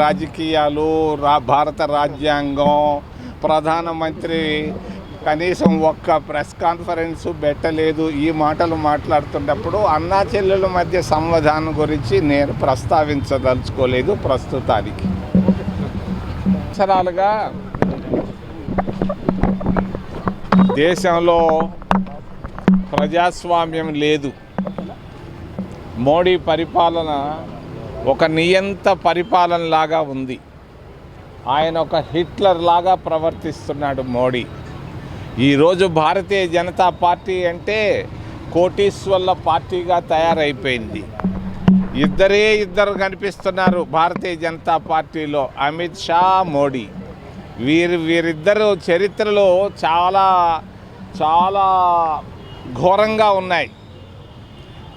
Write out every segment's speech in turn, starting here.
రాజకీయాలు రా భారత రాజ్యాంగం ప్రధానమంత్రి కనీసం ఒక్క ప్రెస్ కాన్ఫరెన్స్ పెట్టలేదు. ఈ మాటలు మాట్లాడుతున్నప్పుడు అన్నా చెల్లెల మధ్య సంవధానం గురించి నేను ప్రస్తావించదలుచుకోలేదు ప్రస్తుతానికి. సంవత్సరాలుగా దేశంలో ప్రజాస్వామ్యం లేదు. మోడీ పరిపాలన ఒక నియంత పరిపాలన లాగా ఉంది. ఆయన ఒక హిట్లర్ లాగా ప్రవర్తిస్తున్నాడు మోడీ. ఈరోజు భారతీయ జనతా పార్టీ అంటే కోటీశ్వర్ల పార్టీగా తయారైపోయింది. ఇద్దరే ఇద్దరు కనిపిస్తున్నారు భారతీయ జనతా పార్టీలో. అమిత్ షా మోడీ. వీరి వీరిద్దరు చరిత్రలో చాలా చాలా ఘోరంగా ఉన్నాయి.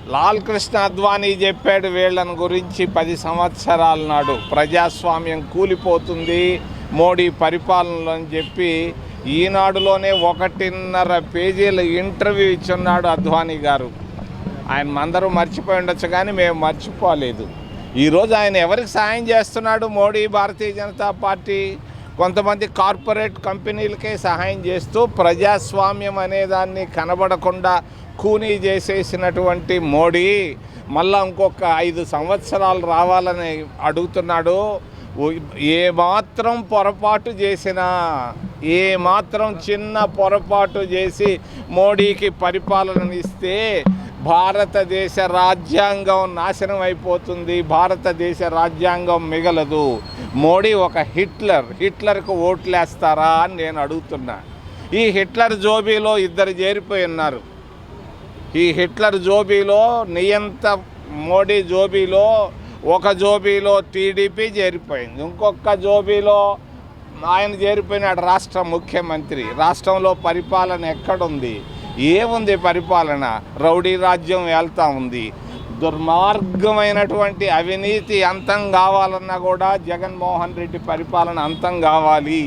లాల్ కృష్ణ అద్వానీ చెప్పాడు వీళ్ళని గురించి పది సంవత్సరాల నాడు ప్రజాస్వామ్యం కూలిపోతుంది మోడీ పరిపాలనలో అని చెప్పి ఈనాడులోనే ఒకటిన్నర పేజీల ఇంటర్వ్యూ ఇచ్చున్నాడు అద్వానీ గారు. ఆయన అందరూ మర్చిపోయి ఉండొచ్చు కానీ మేము మర్చిపోలేదు. ఈరోజు ఆయన ఎవరికి సాయం చేస్తున్నాడు? మోడీ భారతీయ జనతా పార్టీ కొంతమంది కార్పొరేట్ కంపెనీలకే సహాయం చేస్తూ ప్రజాస్వామ్యం అనేదాన్ని కనబడకుండా కూనీ చేసేసినటువంటి మోడీ మళ్ళా ఇంకొక ఐదు సంవత్సరాలు రావాలని అడుగుతున్నాడు. ఏమాత్రం ఏ మాత్రం పొరపాటు చేసినా ఏ మాత్రం చిన్న పొరపాటు చేసి మోడీకి పరిపాలన ఇస్తే భారతదేశ రాజ్యాంగం నాశనం అయిపోతుంది భారతదేశ రాజ్యాంగం మిగలదు. మోడీ ఒక హిట్లర్ హిట్లర్కు ఓట్లేస్తారా అని నేను అడుగుతున్నా. ఈ హిట్లర్ జోబీలో ఇద్దరు చేరిపోయి ఉన్నారు. ఈ హిట్లర్ జోబీలో నియంత మోడీ జోబీలో ఒక జోబీలో టీడీపీ చేరిపోయింది. ఇంకొక జోబీలో ఆయన చేరిపోయినాడు రాష్ట్ర ముఖ్యమంత్రి. రాష్ట్రంలో పరిపాలన ఎక్కడుంది? ఏముంది పరిపాలన? రౌడీ రాజ్యం వెళ్తూ ఉంది. దుర్మార్గమైనటువంటి అవినీతి అంతం కావాలన్నా కూడా జగన్మోహన్ రెడ్డి పరిపాలన అంతం కావాలి.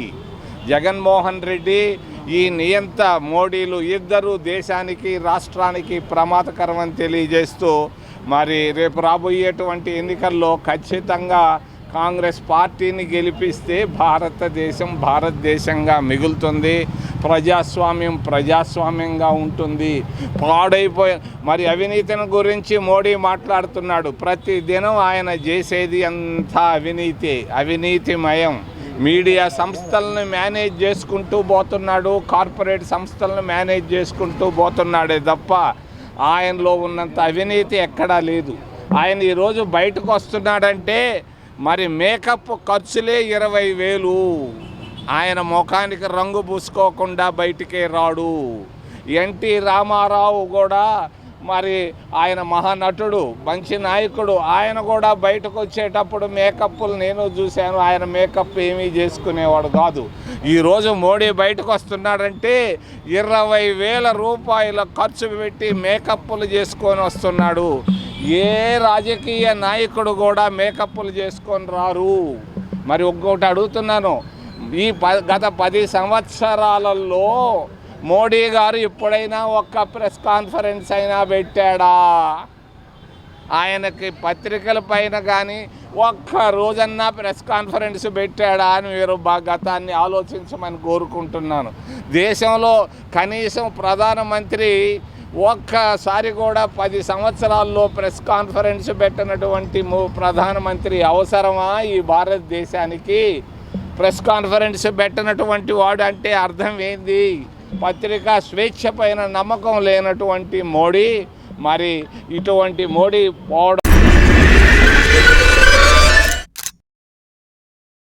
జగన్మోహన్ రెడ్డి ఈ నియంత మోడీలు ఇద్దరు దేశానికి రాష్ట్రానికి ప్రమాదకరమని తెలియజేస్తూ మరి రేపు రాబోయేటువంటి ఎన్నికల్లో ఖచ్చితంగా కాంగ్రెస్ పార్టీని గెలిపిస్తే భారతదేశం భారతదేశంగా మిగులుతుంది. ప్రజాస్వామ్యం ప్రజాస్వామ్యంగా ఉంటుంది. పాడైపోయి మరి అవినీతిని గురించి మోడీ మాట్లాడుతున్నాడు. ప్రతి దినం ఆయన చేసేది అంతా అవినీతి అవినీతిమయం. మీడియా సంస్థలను మేనేజ్ చేసుకుంటూ పోతున్నాడు కార్పొరేట్ సంస్థలను మేనేజ్ చేసుకుంటూ పోతున్నాడే తప్ప ఆయనలో ఉన్నంత అవినీతి ఎక్కడా లేదు. ఆయన ఈరోజు బయటకు వస్తున్నాడంటే మరి మేకప్ ఖర్చులే ఇరవై వేలు. ఆయన ముఖానికి రంగు పూసుకోకుండా బయటికే రాడు. ఎన్టీ రామారావు కూడా మరి ఆయన మహానటుడు మంచి నాయకుడు. ఆయన కూడా బయటకు వచ్చేటప్పుడు మేకప్లు నేను చూశాను. ఆయన మేకప్ ఏమీ చేసుకునేవాడు కాదు. ఈరోజు మోడీ బయటకు వస్తున్నాడంటే ఇరవై వేల రూపాయల ఖర్చు పెట్టి మేకప్లు చేసుకొని వస్తున్నాడు. ఏ రాజకీయ నాయకుడు కూడా మేకప్లు చేసుకొని రారు. మరి ఒక్కొక్కటి అడుగుతున్నాను. ఈ ప గత పది సంవత్సరాలలో మోడీ గారు ఎప్పుడైనా ఒక్క ప్రెస్ కాన్ఫరెన్స్ అయినా పెట్టాడా? ఆయనకి పత్రికల పైన కానీ ఒక్క రోజన్నా ప్రెస్ కాన్ఫరెన్స్ పెట్టాడా అని మీరు గతాన్ని ఆలోచించమని కోరుకుంటున్నాను. దేశంలో కనీసం ప్రధానమంత్రి ఒక్కసారి కూడా పది సంవత్సరాల్లో ప్రెస్ కాన్ఫరెన్స్ పెట్టినటువంటి ప్రధానమంత్రి అవసరమా ఈ భారతదేశానికి? ప్రెస్ కాన్ఫరెన్స్ పెట్టినటువంటి వాడు అంటే అర్థం ఏంది? పత్రికా స్వేచ్ఛ పైన నమ్మకం లేనటువంటి మోడీ మరి ఇటువంటి మోడీ పోవడం